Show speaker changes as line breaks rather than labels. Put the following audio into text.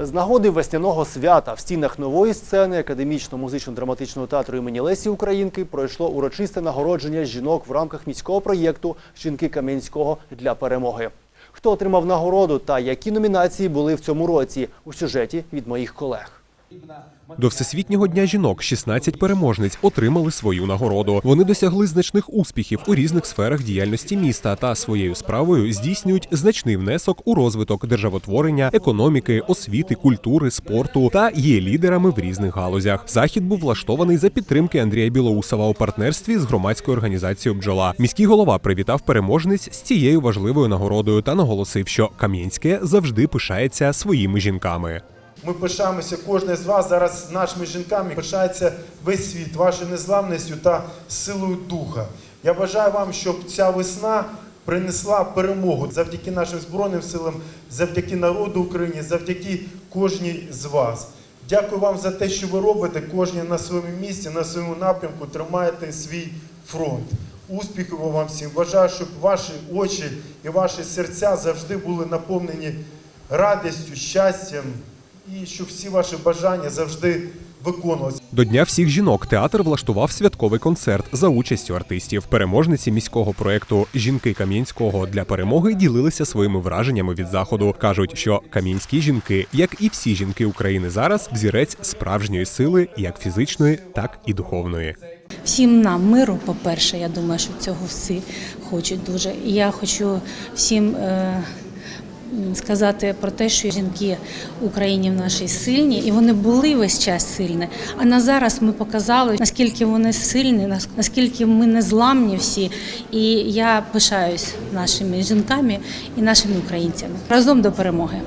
З нагоди весняного свята в стінах нової сцени академічно-музично-драматичного театру імені Лесі Українки пройшло урочисте нагородження жінок в рамках міського проєкту Жінки Кам'янського для перемоги. Хто отримав нагороду та які номінації були в цьому році у сюжеті від моїх колег.
До Всесвітнього дня жінок 16 переможниць отримали свою нагороду. Вони досягли значних успіхів у різних сферах діяльності міста та своєю справою здійснюють значний внесок у розвиток державотворення, економіки, освіти, культури, спорту та є лідерами в різних галузях. Захід був влаштований за підтримки Андрія Білоусова у партнерстві з громадською організацією Бджола. Міський голова привітав переможниць з цією важливою нагородою та наголосив, що Кам'янське завжди пишається своїми жінками.
Ми пишаємося кожне з вас зараз нашими жінками. Пишається весь світ вашою незламністю та силою духа. Я бажаю вам, щоб ця весна принесла перемогу завдяки нашим збройним силам, завдяки народу України, завдяки кожній з вас. Дякую вам за те, що ви робите. Кожній на своєму місці, на своєму напрямку тримаєте свій фронт. Успіхів вам всім. Бажаю, щоб ваші очі і ваші серця завжди були наповнені радістю, щастям і щоб всі ваші бажання завжди виконувалися.
До Дня всіх жінок театр влаштував святковий концерт за участю артистів. Переможниці міського проекту Жінки Кам'янського для перемоги ділилися своїми враженнями від заходу. кажуть, що кам'янські жінки, як і всі жінки України зараз, взірець справжньої сили, як фізичної, так і духовної.
Всім нам миру, по-перше, я думаю, що цього всі хочуть дуже. І я хочу всім е, сказати про те, що жінки в Україні в нашій сильні, і вони були весь час сильні. А на зараз ми показали, наскільки вони сильні, наскільки ми незламні всі. І я пишаюсь нашими жінками і нашими українцями разом до перемоги.